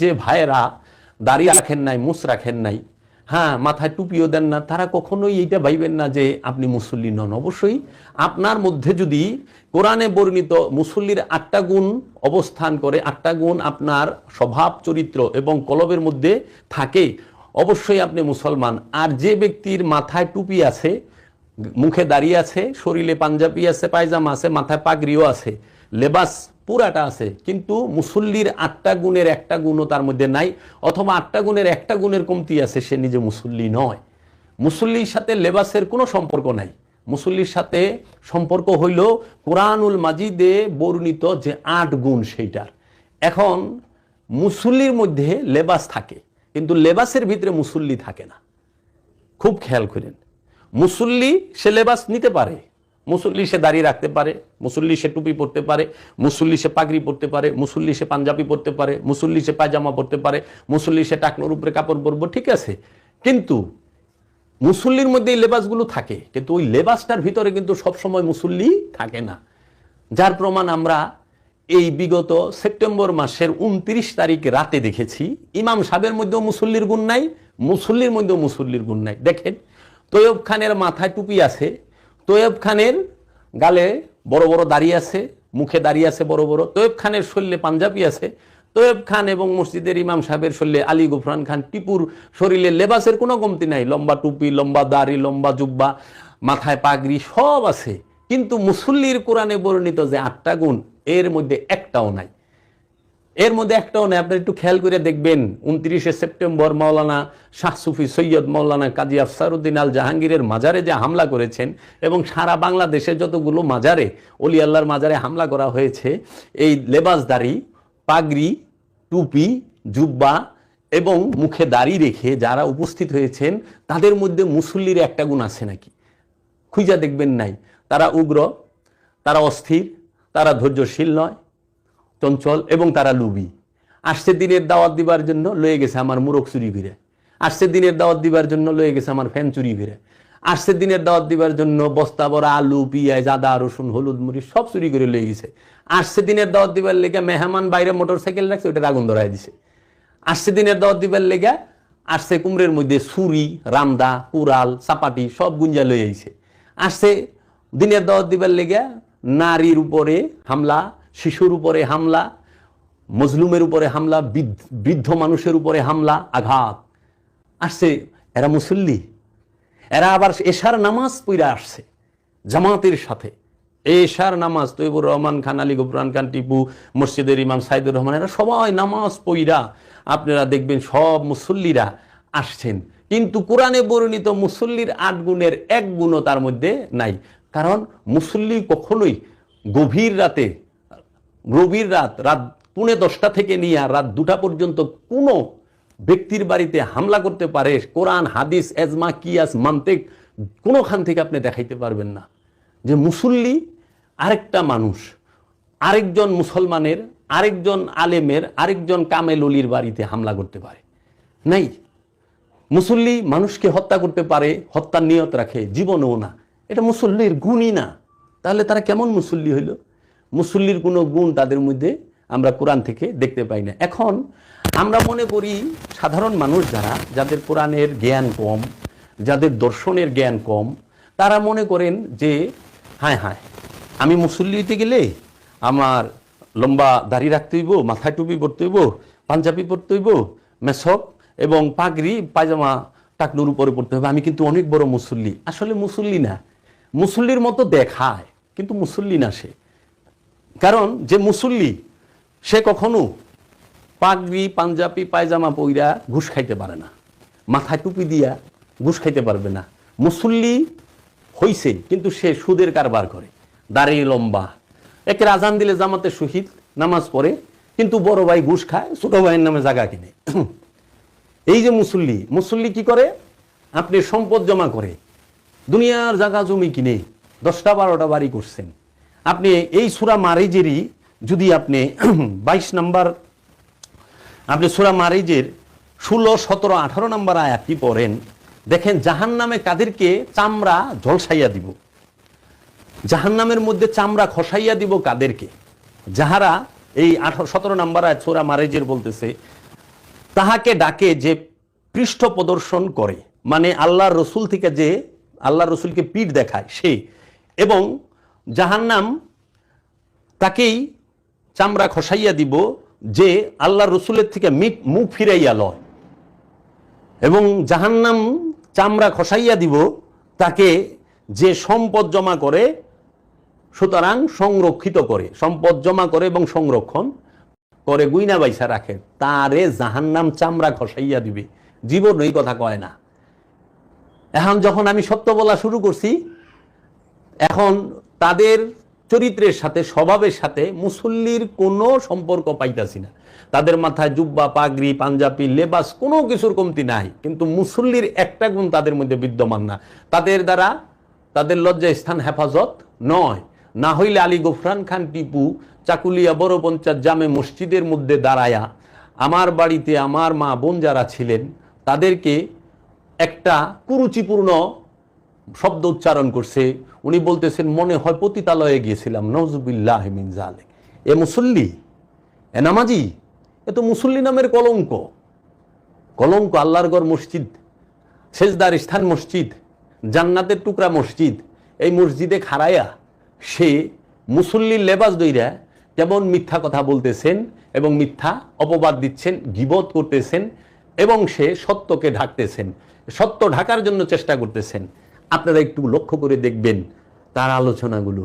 যে ভাইয়েরা দাড়ি রাখেন নাই মুস রাখেন নাই হ্যাঁ মাথায় টুপিও দেন না, তারা কখনোই এইটা ভাইবেন না যে আপনি মুসল্লি নন। অবশ্যই আপনার মধ্যে যদি কোরআনে বর্ণিত মুসল্লির আটটা গুণ অবস্থান করে, আটটা গুণ আপনার স্বভাব, চরিত্র এবং কলবের মধ্যে থাকে, অবশ্যই আপনি মুসলমান। আর যে ব্যক্তির মাথায় টুপি আছে, মুখে দাঁড়িয়ে আছে, শরীরে পাঞ্জাবি আছে, পায়জামা আছে, মাথায় পাগড়িও আছে, লেবাস পুরাটা আছে, কিন্তু মুসল্লির আটটা গুণের একটা গুণও তার মধ্যে নাই, অথবা আটটা গুণের একটা গুণের কমতি আছে, সে নিজে মুসল্লি নয়। মুসল্লির সাথে লেবাসের কোনো সম্পর্ক নাই। মুসল্লির সাথে সম্পর্ক হইল কোরআনুল মাজিদে বর্ণিত যে আট গুণ সেইটার। এখন মুসল্লির মধ্যে লেবাস থাকে, কিন্তু লেবাসের ভিতরে মুসল্লি থাকে না। খুব খেয়াল করেন। মুসল্লি সে লেবাস নিতে পারে মুসল্লি সে দাড়ি রাখতে পারে, মুসল্লি সে টুপি পরতে পারে, মুসল্লি সে পাগড়ি পরতে পারে, মুসল্লি সে পাঞ্জাবি পরতে পারে, মুসল্লি সে পায়জামা পরতে পারে, মুসল্লি সে টাকনোর উপরে কাপড় পরবো, ঠিক আছে। কিন্তু মুসল্লির মধ্যে এই লেবাসগুলো থাকে, কিন্তু ওই লেবাসটার ভিতরে কিন্তু সবসময় মুসল্লি থাকে না। যার প্রমাণ আমরা এই বিগত সেপ্টেম্বর মাসের উনত্রিশ তারিখ রাতে দেখেছি, ইমাম সাহেবের মধ্যেও মুসল্লির গুণ নাই, মুসল্লির মধ্যেও মুসল্লির গুণ নাই। দেখেন, তৈয়ব খানের মাথায় টুপি আছে তৈয়ব খানের গালে বড় বড় দাড়ি আছে, মুখে দাড়ি আছে বড় বড়। তৈয়ব খানের শরীরে পাঞ্জাবি আছে। তৈয়ব খান এবং মসজিদের ইমাম সাহেবের শরীরে আলী গুফরান খান টিপুর শরীরে লেবাসের কোনো কমতি নাই। লম্বা টুপি, লম্বা দাড়ি, লম্বা জুব্বা, মাথায় পাগড়ি সব আছে। কিন্তু মুসল্লির কোরআনে বর্ণিত যে আটটা গুণ, এর মধ্যে একটাও নাই। এর মধ্যে একটাও নেই আপনি একটু খেয়াল করে দেখবেন, উনত্রিশে সেপ্টেম্বর মাওলানা শাহ সুফি সৈয়দ মাওলানা কাজী আফসারুদ্দিন আল জাহাঙ্গীরের মাজারে যে হামলা করেছেন এবং সারা বাংলাদেশে যতগুলো মাজারে, অলি আল্লাহর মাজারে হামলা করা হয়েছে, এই লেবাসদারি, পাগড়ি, টুপি, জুব্বা এবং মুখে দাড়ি রেখে যারা উপস্থিত হয়েছেন, তাদের মধ্যে মুসল্লির একটা গুণ আছে নাকি? খুঁজা দেখবেন নাই। তারা উগ্র, তারা অস্থির, তারা ধৈর্যশীল নয়। চঞ্চল এবং তারা লুবি। আসছে দিনের দাওয়াত দিবার জন্য লয়ে গেছে আমার মুরগ চুরি ফিরে আসছে দিনের দাওয়াত দিবার জন্য লয়ে গেছে আমার ফ্যান চুরি ফিরে আসছে দিনের দাওয়াত দিবার জন্য বস্তা, বড়, আলু, পিঁয়াজ, আদা, রসুন, হলুদ মুড়ি সব চুরি করে লয়ে গেছে। আসছে দিনের দাওয়াত দিবার লেগে মেহমান বাইরে মোটর সাইকেল রাখছে ওটা আগুন ধরাই দিছে। আসছে দিনের দাওয়াত দিবার লেগে আসছে কুমড়ের মধ্যে ছুরি, রামদা, কুড়াল, চাপাটি সব গুঞ্জা লয়ে আইছে। আসছে দিনের দাওয়াত দিবার লেগে নারীর উপরে হামলা শিশুর উপরে হামলা, মজলুমের উপরে হামলা, বৃদ্ধ- মানুষের উপরে হামলা, আঘাত। আসছে, এরা মুসল্লি। এরা আবার এশার নামাজ পইরা আসছে, জামাতের সাথে। এশার নামাজ তৈবুর রহমান খান, আলী গফরান খান, টিপু, মসজিদের ইমাম সাইদুর রহমান, এরা সবাই নামাজ পইরা, আপনারা দেখবেন সব মুসল্লিরা আসছেন। কিন্তু কোরআনে বর্ণিত মুসল্লির আট গুণের এক গুণও তার মধ্যে নাই। কারণ মুসল্লি কখনোই গভীর রাতে গভীর রাত রাত পুনে দশটা থেকে নিয়ে রাত দুটা পর্যন্ত কোনো ব্যক্তির বাড়িতে হামলা করতে পারে, কোরআন, হাদিস, এজমা, কিয়াস, মান্তেক, কোনোখান থেকে আপনি দেখাইতে পারবেন না। যে মুসল্লি আরেকটা মানুষ, আরেকজন মুসলমানের, আরেকজন আলেমের, আরেকজন কামেল অলির বাড়িতে হামলা করতে পারে। নাই। মুসল্লি মানুষকে হত্যা করতে পারে, হত্যার নিয়ত রাখে, জীবনেও না। এটা মুসল্লির গুণই না। তাহলে তারা কেমন মুসল্লি হইল? মুসল্লির কোনো গুণ তাদের মধ্যে আমরা কোরআন থেকে দেখতে পাই না। এখন আমরা মনে করি সাধারণ মানুষ যারা, যাদের কোরআনের জ্ঞান কম, যাদের দর্শনের জ্ঞান কম, তারা মনে করেন যে হ্যাঁ হ্যাঁ আমি মুসল্লি হইতে গেলে আমার লম্বা দাড়ি রাখতে হইব মাথায় টুপি পরতে হইব, পাঞ্জাবি পরতে হইব, মেসক এবং পাগড়ি, পায়জামা টাকনুর উপরে পড়তে হবে আমি কিন্তু অনেক বড় মুসল্লি। আসলে মুসল্লি না। মুসল্লির মতো দেখায়, কিন্তু মুসল্লি না সে। কারণ যে মুসল্লি, সে কখনো পাগড়ি, পাঞ্জাবি, পায়জামা পইরা ঘুষ খাইতে পারে না। মাথায় টুপি দিয়া ঘুষ খাইতে পারবে না। মুসল্লি হইছে, কিন্তু সে সুদের কারবার করে। দাড়ি লম্বা। একে রাজান দিলে জামাতে শহীদ, নামাজ পড়ে, কিন্তু বড় ভাই ঘুষ খায়, ছোট ভাইয়ের নামে জায়গা কিনে। এই যে মুসল্লি মুসল্লি কি করে? আপনি সম্পদ জমা করে, দুনিয়ার জায়গা জমি কিনে, দশটা বারোটা বাড়ি করছেন। আপনি এই সুরা মারিজেরই যদি আপনি বাইশ নাম্বার, আপনি সুরা মারিজের ষোলো, সতেরো, আঠারো নাম্বার আয়াতটি পড়েন, দেখেন জাহান নামে কাদেরকে চামড়া ঝলসাইয়া দিব। জাহান্নামের মধ্যে চামড়া খসাইয়া দিব কাদেরকে? যাহারা এই আঠারো, সতেরো নাম্বার আয়াত সোরা মারেজের বলতেছে, তাহাকে ডাকে যে পৃষ্ঠ প্রদর্শন করে। মানে আল্লাহর রসুল থেকে যে, আল্লাহর রসুলকে পিঠ দেখায় সে। এবং জাহান্নাম তাকেই চামড়া খসাইয়া দিব যে আল্লাহর রসুলের থেকে মুখ ফিরাইয়া লয়। এবং জাহান্নাম চামড়া খসাইয়া দিব তাকে যে সম্পদ জমা করে, সুতরাং সংরক্ষিত করে, সম্পদ জমা করে এবং সংরক্ষণ করে গুইনা বাইসা রাখে, তারে জাহান্নাম চামড়া খসাইয়া দিবে। জীবন এই কথা কয় না। এখন যখন আমি সত্য বলা শুরু করছি, এখন তাদের চরিত্রের সাথে, স্বভাবের সাথে মুসল্লির কোনো সম্পর্ক পাইতাছি না। তাদের মাথায় জুব্বা, পাগড়ি, পাঞ্জাবি, লেবাস কোনো কিছুর কমতি নাই। কিন্তু মুসল্লির একটা গুণ তাদের মধ্যে বিদ্যমান না। তাদের দ্বারা তাদের লজ্জা স্থান হেফাজত নয়। না হইলে আলী গোফরান খান টিপু, চাকুলিয়া বড় পঞ্চায়েত জামে মসজিদের মধ্যে দাঁড়ায়া আমার বাড়িতে আমার মা বোন যারা ছিলেন, তাদেরকে একটা কুরুচিপূর্ণ শব্দ উচ্চারণ করছে। উনি বলতেছেন, মনে হয় পতিতালয়ে গিয়েছিলাম। নজবুল্লাহ জালেক এ মুসল্লি, এ নামাজি, এ তো মুসল্লি নামের কলঙ্ক। কলঙ্ক আল্লাহর গড় মসজিদ, সেজদার স্থান মসজিদ, জান্নাতের টুকরা মসজিদ। এই মসজিদে খাড়াইয়া সে মুসল্লির লেবাস দইরা যেমন মিথ্যা কথা বলতেছেন এবং মিথ্যা অপবাদ দিচ্ছেন, গিবত করতেছেন এবং সে সত্যকে ঢাকতেছেন। সত্য ঢাকার জন্য চেষ্টা করতেছেন। আপনারা একটু লক্ষ্য করে দেখবেন তার আলোচনাগুলো।